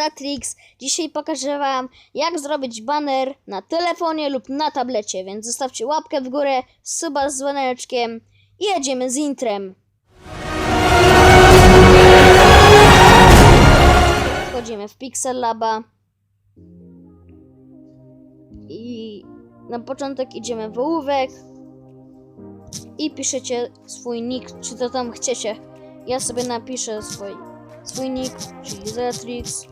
Zatrix. Dzisiaj pokażę Wam, jak zrobić baner na telefonie lub na tablecie, więc zostawcie łapkę w górę, suba z dzwoneczkiem i jedziemy z intrem. Wchodzimy w Pixel Laba i na początek idziemy w ołówek i piszecie swój nick, czy to tam chcecie. Ja sobie napiszę swój, swój nick, czyli Zetrix.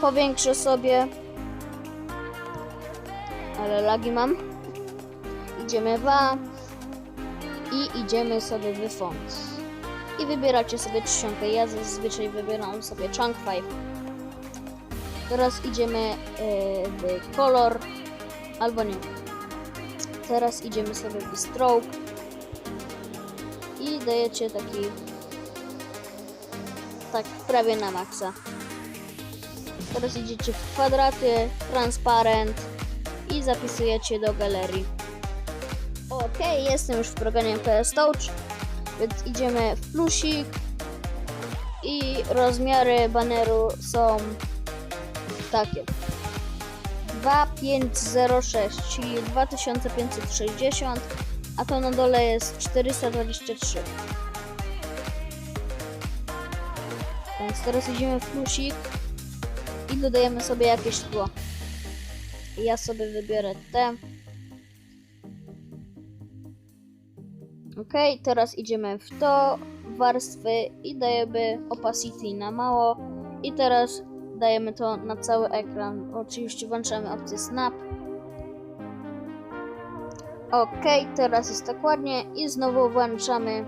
Powiększę sobie. Ale lagi mam. Idziemy w A. I idziemy sobie w font. I wybieracie sobie czcionkę. Ja zazwyczaj wybieram sobie Chunk 5. Teraz idziemy e, w kolor. Albo nie. Teraz idziemy sobie w stroke i dajecie taki tak prawie na maksa. Teraz idziecie w kwadraty, transparent i zapisujecie do galerii. Ok, jestem już w programie PS Touch, więc idziemy w plusik i rozmiary baneru są takie. 2506, czyli 2560, a to na dole jest 423. Więc teraz idziemy w plusik i dodajemy sobie jakieś tło. Ja sobie wybiorę te. Ok, teraz idziemy w to, warstwy i dajemy opacity na mało. I teraz dajemy to na cały ekran. Oczywiście włączamy opcję snap. Ok, teraz jest tak ładnie i znowu włączamy,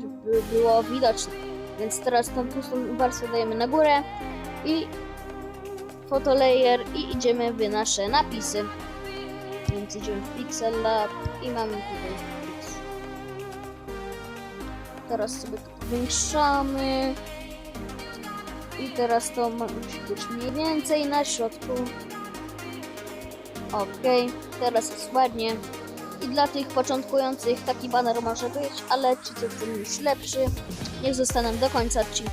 żeby było widoczne. Więc teraz tą pustą warstwę dajemy na górę i photo layer i idziemy w nasze napisy. Więc idziemy w Pixel Lab i mamy tutaj. Teraz sobie to powiększamy. I teraz to musi być mniej więcej na środku. Ok, teraz jest ładnie. I dla tych początkujących taki baner może być, ale ci co chcą już lepszy, niech zostaną do końca odcinka.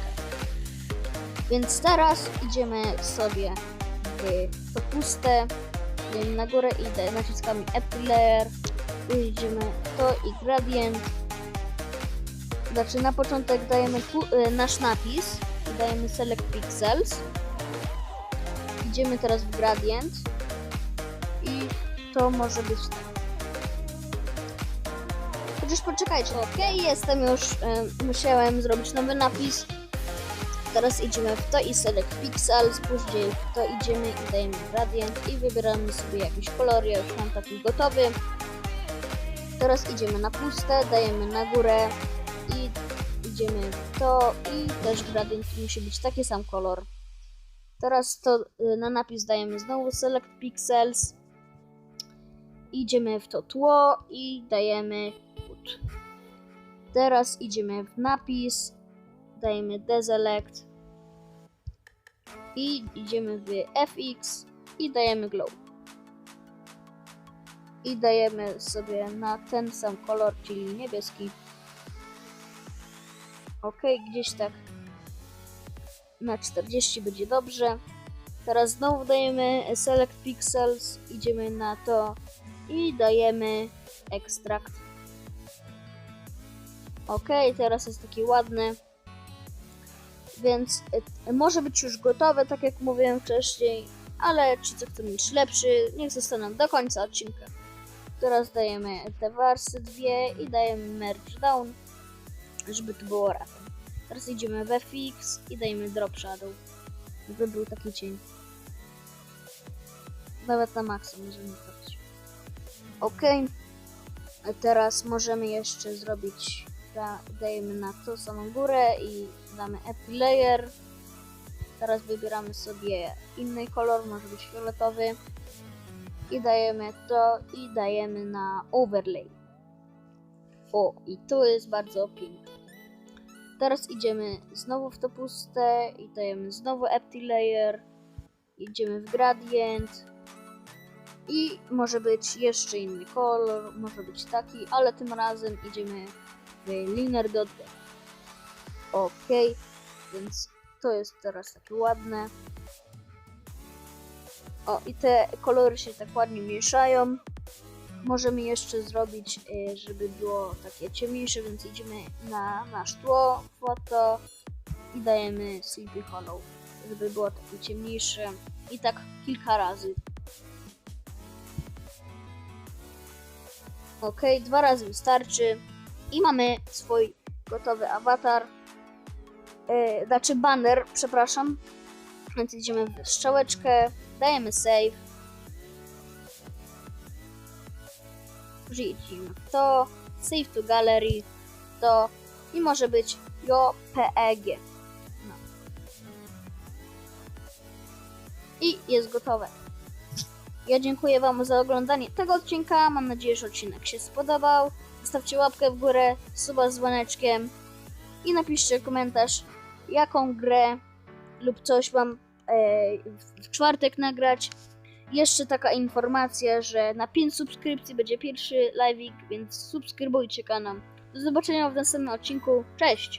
Więc teraz idziemy sobie w to puste, na górę i da- naciskamy Apple Layer, idziemy to i Gradient. Znaczy na początek dajemy y, nasz napis dajemy Select Pixels. Idziemy teraz w Gradient i to może być tak. Chociaż poczekajcie, ok, jestem już, y, musiałem zrobić nowy napis. Teraz idziemy w to i select pixels, później w to idziemy i dajemy gradient i wybieramy sobie jakiś kolor, ja już mam taki gotowy. Teraz idziemy na puste, dajemy na górę i idziemy w to i też gradient musi być taki sam kolor. Teraz to y, na napis dajemy znowu select pixels. Idziemy w to tło i dajemy. Teraz idziemy w napis, dajemy deselect i idziemy w fx i dajemy glow. I dajemy sobie na ten sam kolor, czyli niebieski. Ok, gdzieś tak na 40 będzie dobrze. Teraz znowu dajemy select pixels, idziemy na to i dajemy extract. Ok, teraz jest taki ładny. Więc y, może być już gotowe, tak jak mówiłem wcześniej, ale ci co chcą mieć lepszy, niech zostaną do końca odcinka. Teraz dajemy te warsy dwie i dajemy merge down, żeby to było razem. Teraz idziemy w FX i dajemy drop shadow, żeby był taki cień. Nawet na maksa możemy zrobić. Ok. Teraz możemy jeszcze zrobić, da, dajemy na tą samą górę i damy Epi Layer. Teraz wybieramy sobie inny kolor, może być fioletowy. I dajemy to i dajemy na Overlay. O, i tu jest bardzo pięknie. Teraz idziemy znowu w to puste i dajemy znowu Empty Layer. Idziemy w Gradient. I może być jeszcze inny kolor, może być taki, ale tym razem idziemy w Linear Dot. Ok, więc to jest teraz takie ładne. O, i te kolory się tak ładnie mieszają. Możemy jeszcze zrobić, y, żeby było takie ciemniejsze, więc idziemy na nasz tło, foto i dajemy Sleepy Hollow, żeby było takie ciemniejsze i tak kilka razy. Ok, dwa razy wystarczy i mamy swój gotowy awatar, yy, znaczy banner, przepraszam. Więc idziemy w strzałeczkę, dajemy save. Wrzucimy w to, save to gallery, to i może być JPEG. No. I jest gotowe. Ja dziękuję Wam za oglądanie tego odcinka. Mam nadzieję, że odcinek się spodobał. Zostawcie łapkę w górę, suba z dzwoneczkiem i napiszcie komentarz, jaką grę lub coś Wam e, w- czwartek nagrać. Jeszcze taka informacja, że na 5 subskrypcji będzie pierwszy live'ik, więc subskrybujcie kanał. Do zobaczenia w następnym odcinku. Cześć!